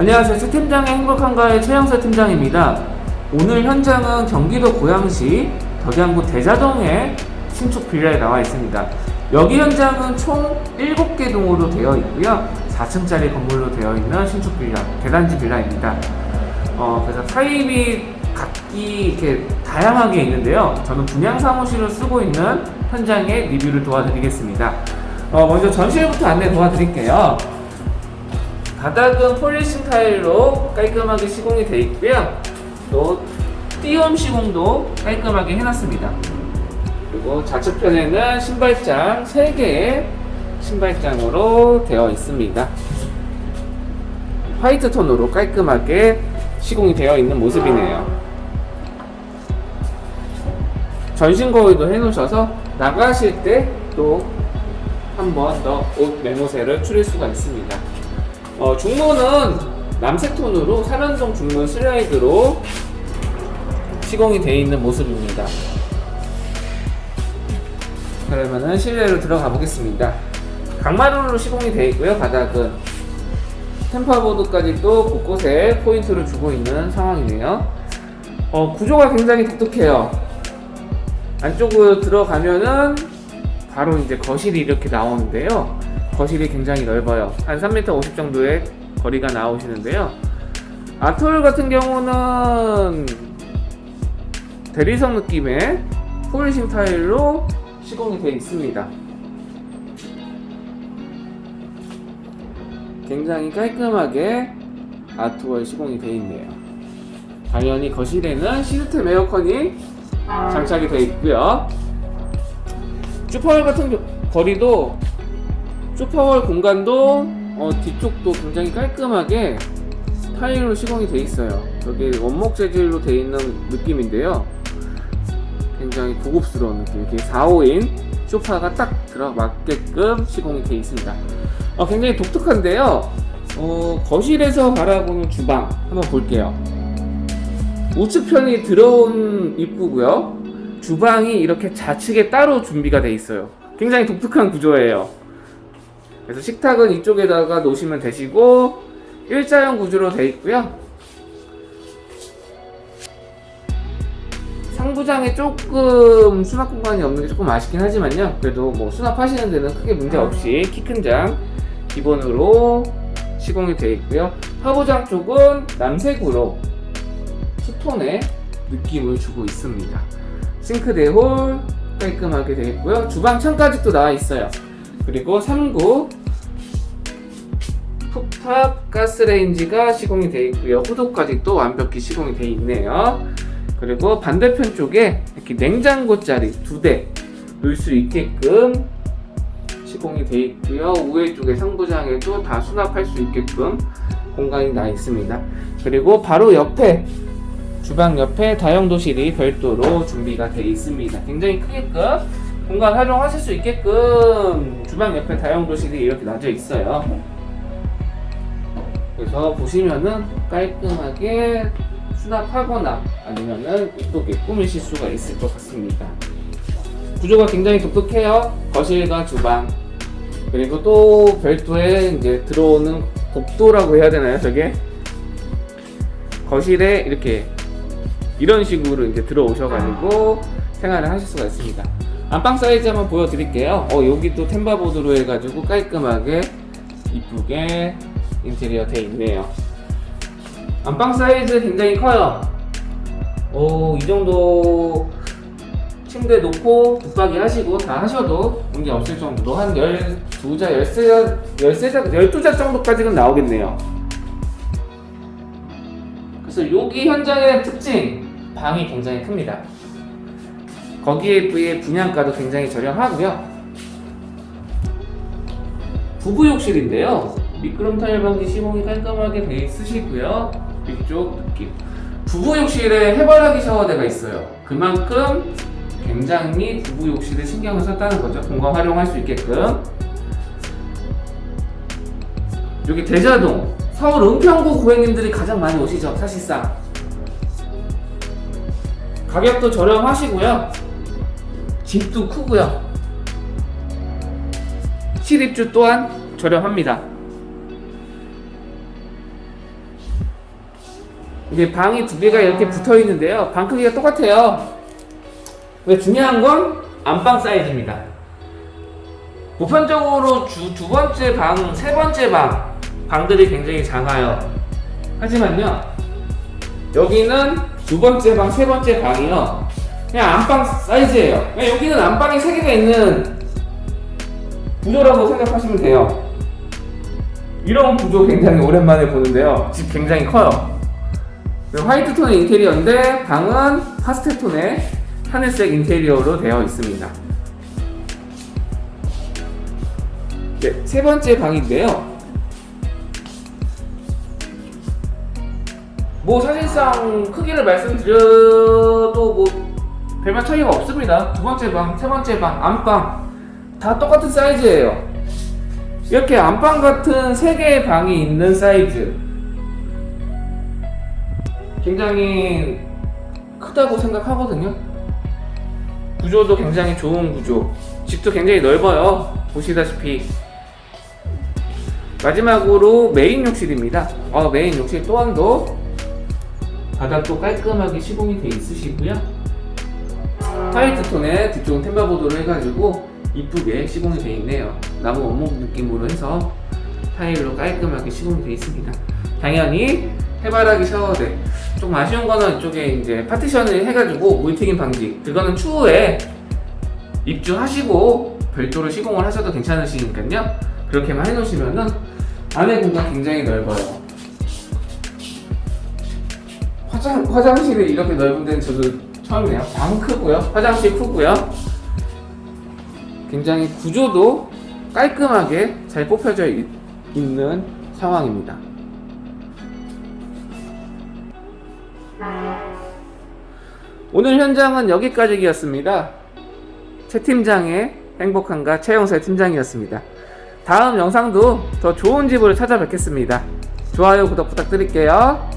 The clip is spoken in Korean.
안녕하세요. 최 팀장의 행복한가의 최영서 팀장입니다. 오늘 현장은 경기도 고양시 덕양구 대자동의 신축 빌라에 나와 있습니다. 여기 현장은 총 7개 동으로 되어 있고요. 4층짜리 건물로 되어 있는 신축 빌라, 대단지 빌라입니다. 어, 그래서 타입이 각기 이렇게 다양하게 있는데요. 저는 분양 사무실을 쓰고 있는 현장의 리뷰를 도와드리겠습니다. 어, 먼저 전실부터 안내 도와드릴게요. 바닥은 폴리싱 타일로 깔끔하게 시공이 되어 있고요. 또 띄움 시공도 깔끔하게 해놨습니다. 그리고 좌측편에는 신발장 3개의 신발장으로 되어 있습니다. 화이트 톤으로 깔끔하게 시공이 되어 있는 모습이네요. 전신 거울도 해놓으셔서 나가실 때 또 한 번 더 옷 매모새를 추릴 수가 있습니다. 어, 중문은 남색 톤으로 삼연동 중문 슬라이드로 시공이 되어 있는 모습입니다. 그러면은 실내로 들어가 보겠습니다. 강마루로 시공이 되어 있고요. 바닥은 템퍼보드까지도 곳곳에 포인트를 주고 있는 상황이네요. 어, 구조가 굉장히 독특해요. 안쪽으로 들어가면은 바로 이제 거실이 이렇게 나오는데요. 거실이 굉장히 넓어요. 한 3m 50 정도의 거리가 나오시는데요. 아트홀 같은 경우는 대리석 느낌의 폴리싱 타일로 시공이 되어 있습니다. 굉장히 깔끔하게 아트월 시공이 되어 있네요. 당연히 거실에는 시스템 에어컨이 장착이 되어 있고요. 슈퍼월 같은 겨- 거리도 슈퍼월 공간도 어, 뒤쪽도 굉장히 깔끔하게 타일로 시공이 되어 있어요. 여기 원목 재질로 되어 있는 느낌인데요. 굉장히 고급스러운 느낌. 이렇게 4, 5인 소파가 딱 들어맞게끔 시공이 되어 있습니다. 어, 굉장히 독특한데요. 어, 거실에서 바라보는 주방 한번 볼게요. 우측편이 들어온 입구고요. 주방이 이렇게 좌측에 따로 준비가 되어 있어요. 굉장히 독특한 구조예요. 그래서 식탁은 이쪽에다가 놓으시면 되시고 일자형 구조로 되어 있고요. 상부장에 조금 수납 공간이 없는 게 조금 아쉽긴 하지만요. 그래도 뭐 수납하시는 데는 크게 문제 없이 키 큰 장 기본으로 시공이 되어 있고요. 하부장 쪽은 남색으로 투톤의 느낌을 주고 있습니다. 싱크대 홀 깔끔하게 되어 있고요. 주방 창까지 또 나와 있어요. 그리고 3구 푹탑 가스레인지가 시공이 되어 있고요. 호도까지 또 완벽히 시공이 되어 있네요. 그리고 반대편 쪽에 이렇게 냉장고 자리 두 대 놓을 수 있게끔 시공이 되어 있고요. 우회 쪽에 상부장에도 다 수납할 수 있게끔 공간이 나 있습니다. 그리고 바로 옆에 주방 옆에 다용도실이 별도로 준비가 되어 있습니다. 굉장히 크게끔 공간 활용하실 수 있게끔 주방 옆에 다용 도실이 이렇게 놔져 있어요. 그래서 보시면은 깔끔하게 수납하거나 아니면은 이쁘게 꾸미실 수가 있을 것 같습니다. 구조가 굉장히 독특해요. 거실과 주방 그리고 또 별도의 이제 들어오는 복도라고 해야 되나요? 저게 거실에 이렇게 이런 식으로 이제 들어오셔가지고 생활을 하실 수가 있습니다. 안방 사이즈 한번 보여드릴게요. 어 여기 또 템바보드로 해가지고 깔끔하게 이쁘게 인테리어 돼 있네요. 안방 사이즈 굉장히 커요. 오, 이 정도 침대 놓고 붙박이 하시고 다 하셔도 문제 없을 정도로 한 12자, 13자, 13자, 12자 정도까지는 나오겠네요. 그래서 여기 현장의 특징, 방이 굉장히 큽니다. 거기에 비해 분양가도 굉장히 저렴하고요. 부부 욕실인데요. 미끄럼 타일 방지 시공이 깔끔하게 돼 있으시고요. 위쪽 느낌. 부부 욕실에 해바라기 샤워대가 있어요. 그만큼 굉장히 부부 욕실에 신경을 썼다는 거죠. 공간 활용할 수 있게끔. 여기 대자동, 서울 은평구 고객님들이 가장 많이 오시죠. 사실상. 가격도 저렴하시고요. 집도 크고요. 실입주 또한 저렴합니다. 이게 방이 두 개가 이렇게 붙어 있는데요. 방 크기가 똑같아요. 왜 중요한 건 안방 사이즈입니다. 보편적으로 주, 두 번째 방, 세 번째 방, 방들이 굉장히 작아요. 하지만요, 여기는 두 번째 방, 세 번째 방이요. 그냥 안방 사이즈예요. 그냥 여기는 안방이 세 개가 있는 구조라고 생각하시면 돼요. 이런 구조 굉장히 오랜만에 보는데요. 집 굉장히 커요. 화이트 톤의 인테리어인데 방은 파스텔 톤의 하늘색 인테리어로 되어 있습니다. 네, 세 번째 방인데요. 뭐 사실상 크기를 말씀드려도 뭐 별반 차이가 없습니다. 두 번째 방, 세 번째 방, 안방 다 똑같은 사이즈예요. 이렇게 안방 같은 세 개의 방이 있는 사이즈 굉장히 크다고 생각하거든요. 구조도 굉장히 좋은 구조. 집도 굉장히 넓어요. 보시다시피. 마지막으로 메인 욕실입니다. 어, 메인 욕실 또한도 바닥도 깔끔하게 시공이 돼 있으시고요. 화이트 톤의 뒤쪽은 템바보드로 해가지고 이쁘게 시공이 돼 있네요. 나무 원목 느낌으로 해서 타일로 깔끔하게 시공이 돼 있습니다. 당연히 해바라기 샤워대. 좀 아쉬운 거는 이쪽에 이제 파티션을 해가지고 물튀김 방지. 그거는 추후에 입주하시고 별도로 시공을 하셔도 괜찮으시니까요. 그렇게만 해놓으시면은 안에 공간 굉장히 넓어요. 화장 화장실이 이렇게 넓은 데는 저도 처음이네요. 방 크고요. 화장실 크고요. 굉장히 구조도 깔끔하게 잘 뽑혀져 있, 있는 상황입니다. 오늘 현장은 여기까지였습니다. 최 팀장의 행복한가 최영세 팀장이었습니다. 다음 영상도 더 좋은 집으로 찾아뵙겠습니다. 좋아요, 구독 부탁드릴게요.